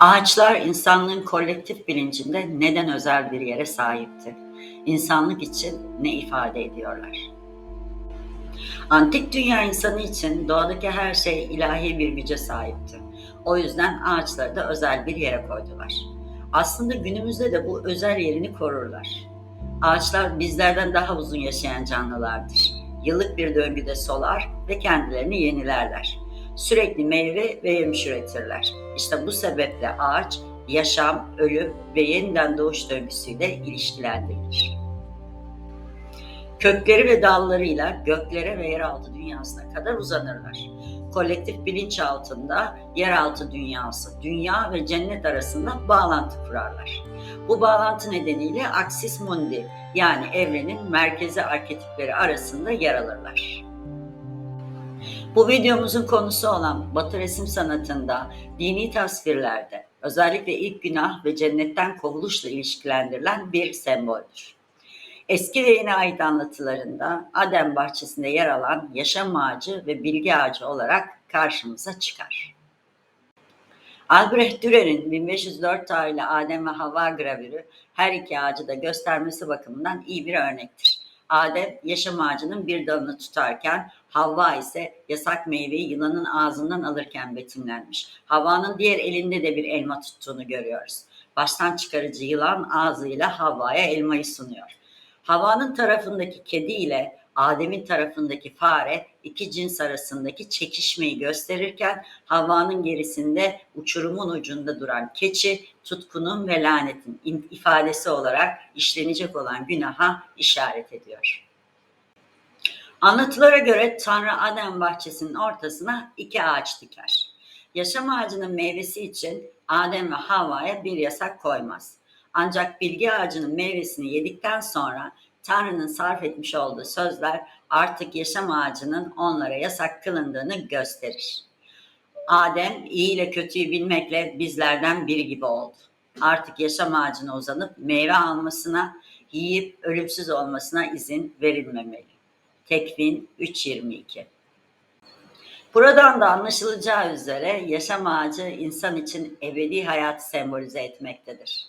Ağaçlar insanlığın kolektif bilincinde neden özel bir yere sahipti? İnsanlık için ne ifade ediyorlar? Antik dünya insanı için doğadaki her şey ilahi bir güce sahipti. O yüzden ağaçları da özel bir yere koydular. Aslında günümüzde de bu özel yerini korurlar. Ağaçlar bizlerden daha uzun yaşayan canlılardır. Yıllık bir döngüde solar ve kendilerini yenilerler. Sürekli meyve ve yemiş üretirler. İşte bu sebeple ağaç yaşam, ölüm ve yeniden doğuş döngüsüyle ilişkilendirilir. Kökleri ve dallarıyla göklere ve yeraltı dünyasına kadar uzanırlar. Kolektif bilinç altında yeraltı dünyası, dünya ve cennet arasında bağlantı kurarlar. Bu bağlantı nedeniyle aksis mundi yani evrenin merkezi arketipleri arasında yer alırlar. Bu videomuzun konusu olan Batı resim sanatında dini tasvirlerde özellikle ilk günah ve cennetten kovuluşla ilişkilendirilen bir semboldür. Eski ve yeni ait anlatılarında Adem bahçesinde yer alan yaşam ağacı ve bilgi ağacı olarak karşımıza çıkar. Albrecht Dürer'in 1504 tarihli Adem ve Havva gravürü her iki ağacı da göstermesi bakımından iyi bir örnektir. Adem yaşam ağacının bir dalını tutarken Havva ise yasak meyveyi yılanın ağzından alırken betimlenmiş. Havva'nın diğer elinde de bir elma tuttuğunu görüyoruz. Baştan çıkarıcı yılan ağzıyla Havva'ya elmayı sunuyor. Havva'nın tarafındaki kedi ile Adem'in tarafındaki fare iki cins arasındaki çekişmeyi gösterirken Havva'nın gerisinde uçurumun ucunda duran keçi tutkunun ve lanetin ifadesi olarak işlenecek olan günaha işaret ediyor. Anlatılara göre Tanrı Adem bahçesinin ortasına iki ağaç diker. Yaşam ağacının meyvesi için Adem ve Havva'ya bir yasak koymaz. Ancak bilgi ağacının meyvesini yedikten sonra Tanrı'nın sarf etmiş olduğu sözler artık yaşam ağacının onlara yasak kılındığını gösterir. Adem iyi ile kötüyü bilmekle bizlerden biri gibi oldu. Artık yaşam ağacına uzanıp meyve almasına, yiyip ölümsüz olmasına izin verilmemeli. Tekvin 3.22 Buradan da anlaşılacağı üzere yaşam ağacı insan için ebedi hayatı sembolize etmektedir.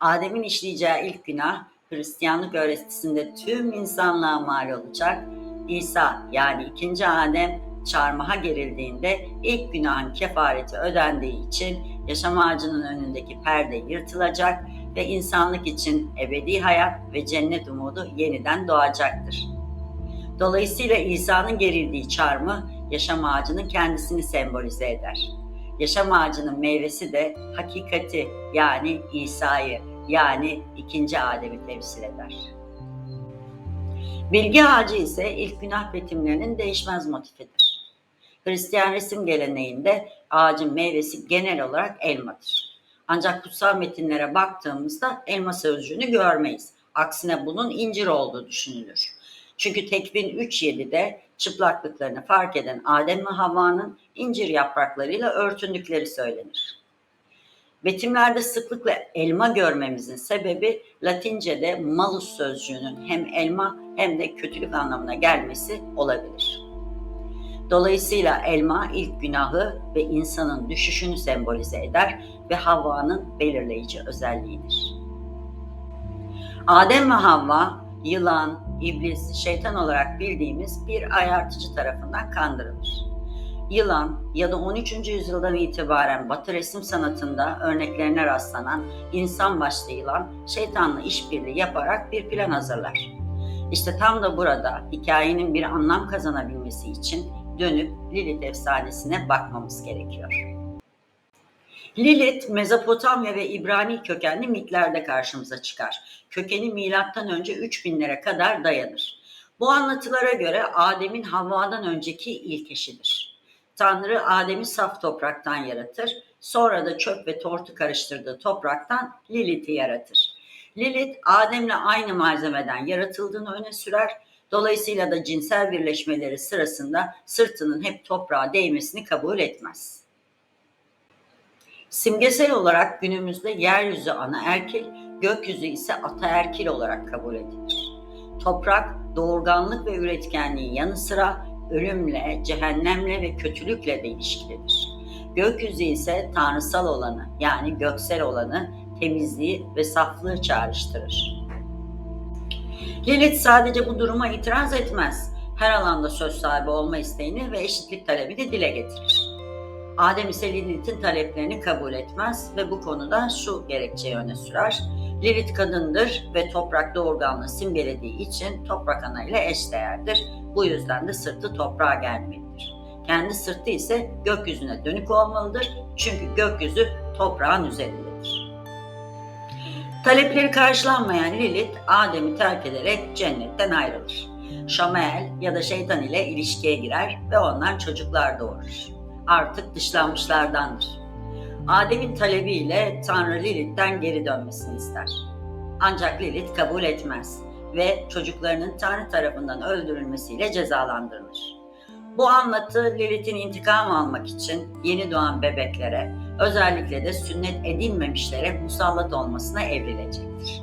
Adem'in işleyeceği ilk günah Hristiyanlık öğretisinde tüm insanlığa mal olacak. İsa yani ikinci Adem çarmıha gerildiğinde ilk günahın kefareti ödendiği için yaşam ağacının önündeki perde yırtılacak ve insanlık için ebedi hayat ve cennet umudu yeniden doğacaktır. Dolayısıyla İsa'nın gerildiği çarmı yaşam ağacının kendisini sembolize eder. Yaşam ağacının meyvesi de hakikati yani İsa'yı yani ikinci Adem'i temsil eder. Bilgi ağacı ise ilk günah betimlerinin değişmez motifidir. Hristiyan resim geleneğinde ağacın meyvesi genel olarak elmadır. Ancak kutsal metinlere baktığımızda elma sözcüğünü görmeyiz. Aksine bunun incir olduğu düşünülür. Çünkü Tekvin 3.7'de çıplaklıklarını fark eden Adem ve Havva'nın incir yapraklarıyla örtündükleri söylenir. Betimlerde sıklıkla elma görmemizin sebebi Latince'de malus sözcüğünün hem elma hem de kötülük anlamına gelmesi olabilir. Dolayısıyla elma ilk günahı ve insanın düşüşünü sembolize eder ve Havva'nın belirleyici özelliğidir. Adem ve Havva yılan, iblis, şeytan olarak bildiğimiz bir ayartıcı tarafından kandırılır. Yılan ya da 13. yüzyıldan itibaren Batı resim sanatında örneklerine rastlanan insan başlı yılan şeytanla işbirliği yaparak bir plan hazırlar. İşte tam da burada hikayenin bir anlam kazanabilmesi için dönüp Lilith efsanesine bakmamız gerekiyor. Lilith, Mezopotamya ve İbrani kökenli mitlerde karşımıza çıkar. Kökeni milattan önce 3000'lere kadar dayanır. Bu anlatılara göre Adem'in Havva'dan önceki ilk eşidir. Tanrı Adem'i saf topraktan yaratır, sonra da çöp ve tortu karıştırdığı topraktan Lilith'i yaratır. Lilith, Adem'le aynı malzemeden yaratıldığını öne sürer, dolayısıyla da cinsel birleşmeleri sırasında sırtının hep toprağa değmesini kabul etmez. Simgesel olarak günümüzde yeryüzü ana erkil, gökyüzü ise ataerkil olarak kabul edilir. Toprak, doğurganlık ve üretkenliğin yanı sıra ölümle, cehennemle ve kötülükle de ilişkilidir. Gökyüzü ise tanrısal olanı yani göksel olanı, temizliği ve saflığı çağrıştırır. Lilith sadece bu duruma itiraz etmez. Her alanda söz sahibi olma isteğini ve eşitlik talebini dile getirir. Adem ise Lilith'in taleplerini kabul etmez ve bu konuda şu gerekçeyi öne sürer. Lilith kadındır ve toprak doğurganlığı simgelediği için toprak ana ile eşdeğerdir. Bu yüzden de sırtı toprağa gelmelidir. Kendi sırtı ise gökyüzüne dönük olmalıdır. Çünkü gökyüzü toprağın üzerindedir. Talepleri karşılanmayan Lilith, Adem'i terk ederek cennetten ayrılır. Şamael ya da şeytan ile ilişkiye girer ve ondan çocuklar doğurur. Artık dışlanmışlardandır. Adem'in talebiyle Tanrı Lilith'ten geri dönmesini ister. Ancak Lilith kabul etmez ve çocuklarının Tanrı tarafından öldürülmesiyle cezalandırılır. Bu anlatı Lilith'in intikam almak için yeni doğan bebeklere, özellikle de sünnet edilmemişlere musallat olmasına evrilecektir.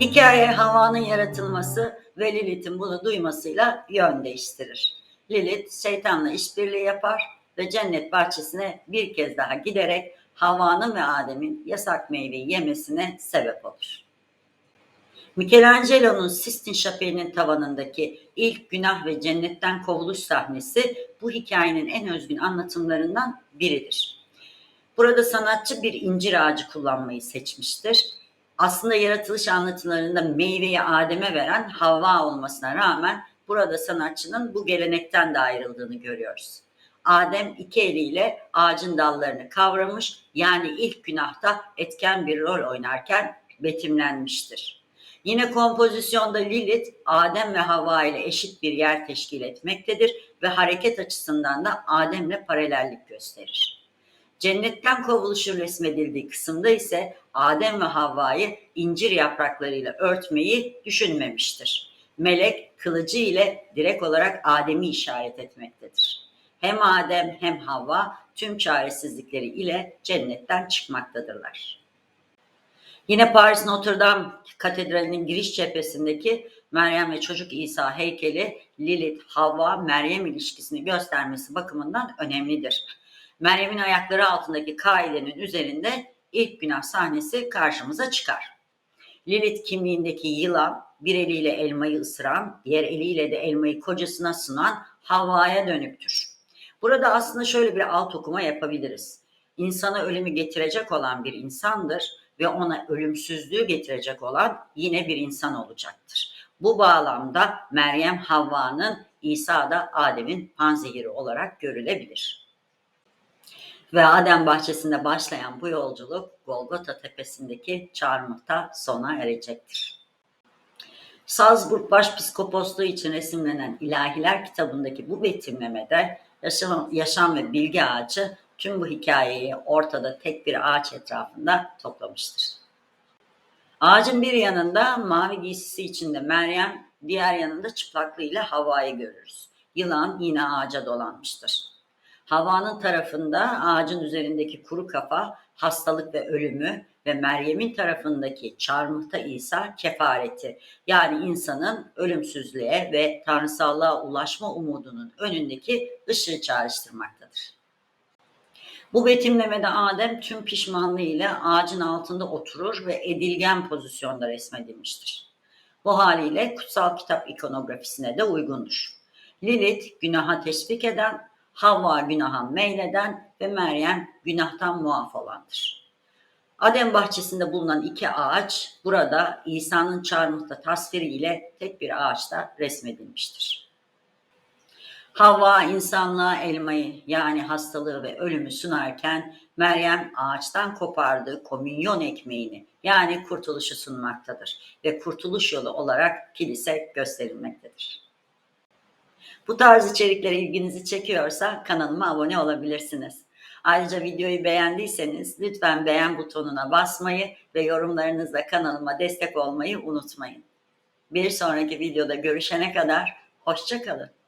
Hikaye Havva'nın yaratılması ve Lilith'in bunu duymasıyla yön değiştirir. Lilith şeytanla işbirliği yapar ve cennet bahçesine bir kez daha giderek Havva'nın ve Adem'in yasak meyveyi yemesine sebep olur. Michelangelo'nun Sistine Şapeli'nin tavanındaki ilk günah ve cennetten kovuluş sahnesi bu hikayenin en özgün anlatımlarından biridir. Burada sanatçı bir incir ağacı kullanmayı seçmiştir. Aslında yaratılış anlatılarında meyveyi Adem'e veren Havva olmasına rağmen burada sanatçının bu gelenekten de ayrıldığını görüyoruz. Adem iki eliyle ağacın dallarını kavramış yani ilk günahta etken bir rol oynarken betimlenmiştir. Yine kompozisyonda Lilith, Adem ve Havva ile eşit bir yer teşkil etmektedir ve hareket açısından da Adem'le paralellik gösterir. Cennetten kovuluşu resmedildiği kısımda ise Adem ve Havva'yı incir yapraklarıyla örtmeyi düşünmemiştir. Melek kılıcı ile direkt olarak Adem'i işaret etmektedir. Hem Adem hem Havva tüm çaresizlikleri ile cennetten çıkmaktadırlar. Yine Paris Notre Dame Katedrali'nin giriş cephesindeki Meryem ve Çocuk İsa heykeli Lilith, Havva, Meryem ilişkisini göstermesi bakımından önemlidir. Meryem'in ayakları altındaki kaidenin üzerinde ilk günah sahnesi karşımıza çıkar. Lilith kimliğindeki yılan bir eliyle elmayı ısıran, diğer eliyle de elmayı kocasına sunan Havva'ya dönüktür. Burada aslında şöyle bir alt okuma yapabiliriz. İnsana ölümü getirecek olan bir insandır ve ona ölümsüzlüğü getirecek olan yine bir insan olacaktır. Bu bağlamda Meryem Havva'nın İsa da Adem'in panzehiri olarak görülebilir. Ve Adem bahçesinde başlayan bu yolculuk Golgota tepesindeki çarmıhta sona erecektir. Salzburg Başpiskoposluğu için resimlenen İlahiler kitabındaki bu betimlemede yaşam, yaşam ve bilgi ağacı tüm bu hikayeyi ortada tek bir ağaç etrafında toplamıştır. Ağacın bir yanında mavi giysisi içinde Meryem, diğer yanında çıplaklığıyla Havva'yı görürüz. Yılan yine ağaca dolanmıştır. Havva'nın tarafında ağacın üzerindeki kuru kafa, hastalık ve ölümü ve Meryem'in tarafındaki çarmıhta İsa kefareti yani insanın ölümsüzlüğe ve tanrısallığa ulaşma umudunun önündeki ışığı çağrıştırmaktadır. Bu betimlemede Adem tüm pişmanlığı ile ağacın altında oturur ve edilgen pozisyonda resmedilmiştir. Bu haliyle kutsal kitap ikonografisine de uygundur. Lilith günaha teşvik eden, Havva günaha meyleden ve Meryem günahtan muaf olandır. Adem bahçesinde bulunan iki ağaç burada İsa'nın çarmıhta tasviri ile tek bir ağaçta resmedilmiştir. Havva insanlığa elmayı yani hastalığı ve ölümü sunarken Meryem ağaçtan kopardığı komünyon ekmeğini yani kurtuluşu sunmaktadır ve kurtuluş yolu olarak kilise gösterilmektedir. Bu tarz içerikler ilginizi çekiyorsa kanalıma abone olabilirsiniz. Ayrıca videoyu beğendiyseniz lütfen beğen butonuna basmayı ve yorumlarınızla kanalıma destek olmayı unutmayın. Bir sonraki videoda görüşene kadar hoşçakalın.